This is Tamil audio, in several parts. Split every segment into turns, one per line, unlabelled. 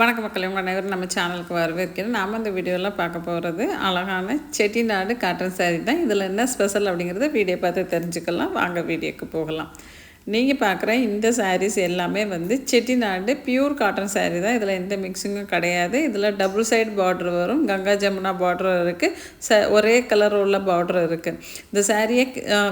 வணக்க மக்கள் உங்கள் அனைவரும் நம்ம சேனலுக்கு வரவேற்கிறேன். நாம் இந்த வீடியோவில் பார்க்க போகிறது அழகான செட்டிநாடு காட்டன் saree தான். இதில் என்ன ஸ்பெஷல் அப்படிங்கிறத வீடியோ பார்த்து தெரிஞ்சுக்கலாம். வாங்க வீடியோக்கு போகலாம். நீங்கள் பார்க்குற இந்த சாரீஸ் எல்லாமே வந்து செட்டிநாடு பியூர் காட்டன் சாரீ தான். இதில் எந்த மிக்சிங்கும் கிடையாது. இதில் டபுள் சைடு பார்டர் வரும். கங்கா ஜமுனா பார்டர் இருக்குது ச ஒரே கலர் உள்ள பார்டர் இருக்குது இந்த சாரியை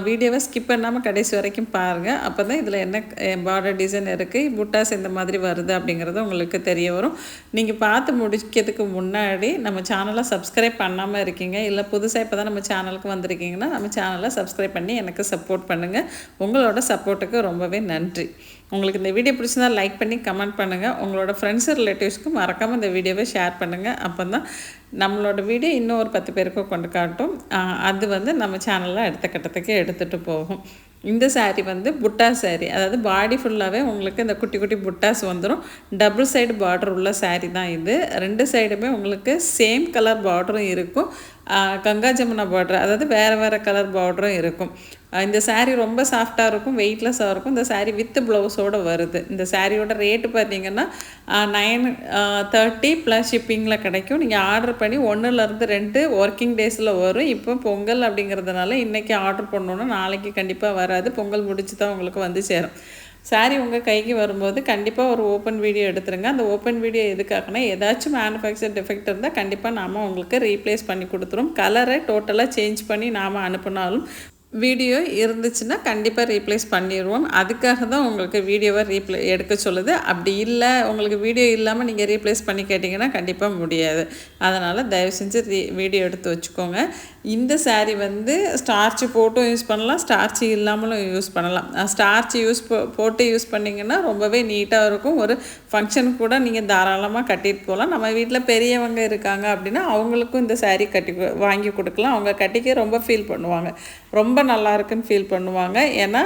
வீடியோவை ஸ்கிப் பண்ணாமல் கடைசி வரைக்கும் பாருங்கள் அப்போ தான் இதில் என்ன பார்டர் டிசைன் இருக்குது புட்டாஸ் இந்த மாதிரி வருது அப்படிங்கிறது உங்களுக்கு தெரிய வரும். நீங்கள் பார்த்து முடிக்கிறதுக்கு முன்னாடி நம்ம சேனலை சப்ஸ்கிரைப் பண்ணாமல் இருக்கீங்க இல்லை புதுசாக இப்போ தான் நம்ம சேனலுக்கு வந்திருக்கீங்கன்னா நம்ம சேனலை சப்ஸ்கிரைப் பண்ணி எனக்கு சப்போர்ட் பண்ணுங்கள் உங்களோட சப்போர்ட்டுக்கு ரொம்பவே நன்றி. உங்களுக்கு இந்த வீடியோ பிடிச்சிருந்தால் லைக் பண்ணி கமெண்ட் பண்ணுங்கள் உங்களோட ஃப்ரெண்ட்ஸ் ரிலேட்டிவ்ஸ்க்கும் மறக்காமல் இந்த வீடியோவை ஷேர் பண்ணுங்கள் அப்போ தான் நம்மளோட வீடியோ இன்னும் ஒரு பத்து பேருக்கு கொண்டு காட்டும். அது வந்து நம்ம சேனலில் அடுத்த கட்டத்துக்கு எடுத்துகிட்டு போகும். இந்த சாரீ வந்து புட்டா சாரீ அதாவது பாடி ஃபுல்லாகவே உங்களுக்கு இந்த குட்டி குட்டி புட்டாஸ் வந்துடும் டபுள் சைடு பார்டர் உள்ள சாரீ தான் இது. ரெண்டு சைடுமே உங்களுக்கு சேம் கலர் பார்டரும் இருக்கும். கங்கா ஜமுனா பார்டர் அதாவது வேறு வேறு கலர் பார்டரும் இருக்கும். இந்த சாரீ ரொம்ப சாஃப்டாக இருக்கும் வெயிட்லெஸ்ஸாக இருக்கும். இந்த சாரீ வித் ப்ளவுஸோடு வருது. இந்த சாரியோட ரேட்டு பார்த்தீங்கன்னா நைன் தேர்ட்டி ப்ளஸ் ஷிப்பிங்கில் கிடைக்கும். நீங்கள் ஆர்டர் பண்ணி ஒன்றுலேருந்து ரெண்டு ஒர்க்கிங் டேஸில் வரும். இப்போ பொங்கல் அப்படிங்கிறதுனால இன்றைக்கி ஆர்டர் பண்ணோன்னா நாளைக்கு கண்டிப்பாக வராது பொங்கல் முடிச்சு தான் உங்களுக்கு வந்து சேரும். சாரி உங்கள் கைக்கு வரும்போது கண்டிப்பாக ஒரு ஓப்பன் வீடியோ எடுத்துருங்க. அந்த ஓப்பன் வீடியோ எதுக்காகனா ஏதாச்சும் மேனுஃபேக்சர் டிஃபெக்ட் இருந்தால் கண்டிப்பாக நாம் உங்களுக்கு ரீப்ளேஸ் பண்ணி கொடுத்துரும். கலரை டோட்டலாக சேஞ்ச் பண்ணி நாம் அனுப்புனாலும் வீடியோ இருந்துச்சுன்னா கண்டிப்பாக ரீப்ளேஸ் பண்ணிடுவோம். அதுக்காக தான் உங்களுக்கு வீடியோவை ரீப்ளே எடுக்க சொல்லுது. அப்படி இல்லை உங்களுக்கு வீடியோ இல்லாமல் நீங்கள் ரீப்ளேஸ் பண்ணி கேட்டிங்கன்னா கண்டிப்பாக முடியாது. அதனால் தயவு செஞ்சு ரீ வீடியோ எடுத்து வச்சுக்கோங்க. இந்த சாரீ வந்து ஸ்டார்ச் போட்டும் யூஸ் பண்ணலாம் ஸ்டார்ச் இல்லாமலும் யூஸ் பண்ணலாம். ஸ்டார்ச் யூஸ் போட்டு யூஸ் பண்ணிங்கன்னா ரொம்பவே நீட்டாக இருக்கும். ஒரு ஃபங்க்ஷனுக்கு கூட நீங்கள் தாராளமாக கட்டிட்டு போகலாம் நம்ம வீட்டில் பெரியவங்க இருக்காங்க அப்படின்னா அவங்களுக்கும் இந்த சாரீ கட்டி வாங்கி கொடுக்கலாம். அவங்க கட்டிக்க ரொம்ப ஃபீல் பண்ணுவாங்க. ரொம்ப நல்லா இருக்குன்னு ஃபீல் பண்ணுவாங்க. ஏன்னா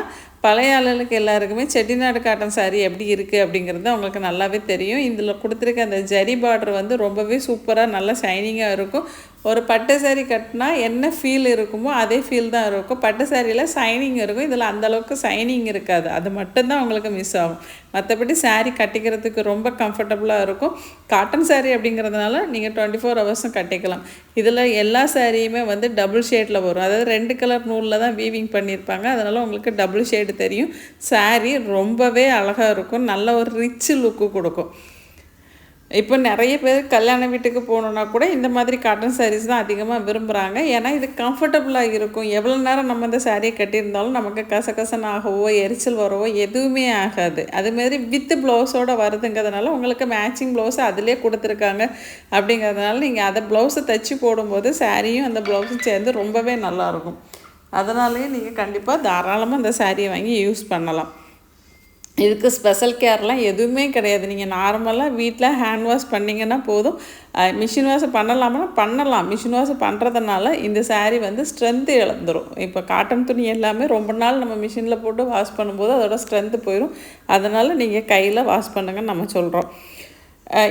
பழைய ஆளுகளுக்கு எல்லாருக்குமே செட்டிநாடு காட்டன் சாரி எப்படி இருக்குது அப்படிங்கிறது அவங்களுக்கு நல்லாவே தெரியும். இதில் கொடுத்துருக்க அந்த ஜரி பார்டர் வந்து ரொம்பவே சூப்பராக நல்லா ஷைனிங்காக இருக்கும். ஒரு பட்டு சேரீ கட்டினா என்ன ஃபீல் இருக்குமோ அதே ஃபீல் தான் இருக்கும். பட்டு சாரியில் சைனிங் இருக்கும். இதில் அந்தளவுக்கு சைனிங் இருக்காது. அது மட்டும்தான் உங்களுக்கு மிஸ் ஆகும். மற்றபடி saree கட்டிக்கிறதுக்கு ரொம்ப கம்ஃபர்டபுளாக இருக்கும். காட்டன் saree அப்படிங்கிறதுனால நீங்கள் டுவெண்ட்டி ஃபோர் ஹவர்ஸும் கட்டிக்கலாம். இதில் எல்லா சாரியுமே வந்து டபுள் ஷேடில் வரும். அதாவது ரெண்டு கலர் நூலில் தான் வீவிங் பண்ணியிருப்பாங்க அதனால் உங்களுக்கு டபுள் ஷேடு தெரியும். Saree ரொம்பவே அழகாக இருக்கும். நல்ல ஒரு ரிச் லுக்கு கொடுக்கும். இப்போ நிறைய பேர் கல்யாண வீட்டுக்கு போகணுன்னா கூட இந்த மாதிரி காட்டன் சாரீஸ் தான் அதிகமாக விரும்புகிறாங்க ஏன்னா இது கம்ஃபர்டபுளாக இருக்கும். எவ்வளோ நேரம் நம்ம இந்த சாரியை கட்டியிருந்தாலும் நமக்கு கசகசன் ஆகவோ எரிச்சல் வரவோ எதுவுமே ஆகாது. அதுமாரி வித் ப்ளவுஸோடு வருதுங்கிறதுனால உங்களுக்கு மேட்சிங் ப்ளவுஸ் அதிலே கொடுத்துருக்காங்க. அப்படிங்கிறதுனால நீங்கள் அதை ப்ளவுஸை தைச்சி போடும்போது சாரியும் அந்த ப்ளவுஸும் சேர்ந்து ரொம்பவே நல்லாயிருக்கும் அதனாலேயே நீங்கள் கண்டிப்பாக தாராளமாக அந்த சாரியை வாங்கி யூஸ் பண்ணலாம். இதுக்கு ஸ்பெஷல் கேர்லாம் எதுவுமே கிடையாது. நீங்கள் நார்மலாக வீட்டில் ஹேண்ட் வாஷ் பண்ணிங்கன்னா போதும். மிஷின் வாஷ் பண்ணலாமா பண்ணலாம். மிஷின் வாஷ் பண்ணுறதுனால இந்த சாரீ வந்து ஸ்ட்ரென்த்து இழந்துரும். இப்போ காட்டன் துணி எல்லாமே ரொம்ப நாள் நம்ம மிஷினில் போட்டு வாஷ் பண்ணும்போது அதோட ஸ்ட்ரென்த்து போயிடும் அதனால் நீங்கள் கையில் வாஷ் பண்ணுங்கன்னு நம்ம சொல்கிறோம்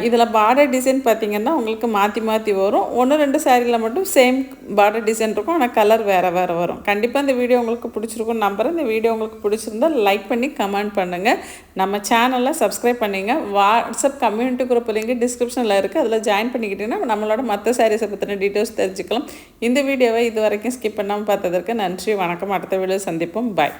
இதில் பார்டர் டிசைன் பார்த்தீங்கன்னா உங்களுக்கு மாற்றி மாற்றி வரும். ஒன்று ரெண்டு சாரியில் மட்டும் சேம் பார்டர் டிசைன் இருக்கும். ஆனால் கலர் வேறு வேறு வரும். கண்டிப்பாக இந்த வீடியோ உங்களுக்கு பிடிச்சிருக்கும் நம்புகிறேன் இந்த வீடியோ உங்களுக்கு பிடிச்சிருந்தா லைக் பண்ணி கமெண்ட் பண்ணுங்கள் நம்ம சேனலை சப்ஸ்கிரைப் பண்ணிங்க. வாட்ஸ்அப் கம்யூனிட்டி குரூப் லிங்க் டிஸ்கிரிப்ஷனில் இருக்குது அதில் ஜாயின் பண்ணிக்கிட்டிங்கன்னா நம்மளோட மற்ற சாரீஸை பற்றின டீட்டெயில்ஸ் தெரிஞ்சுக்கலாம். இந்த வீடியோவை இது வரைக்கும் ஸ்கிப் பண்ணாமல் பார்த்ததற்கு நன்றி. வணக்கம். அடுத்த வீடியோ சந்திப்போம். பாய்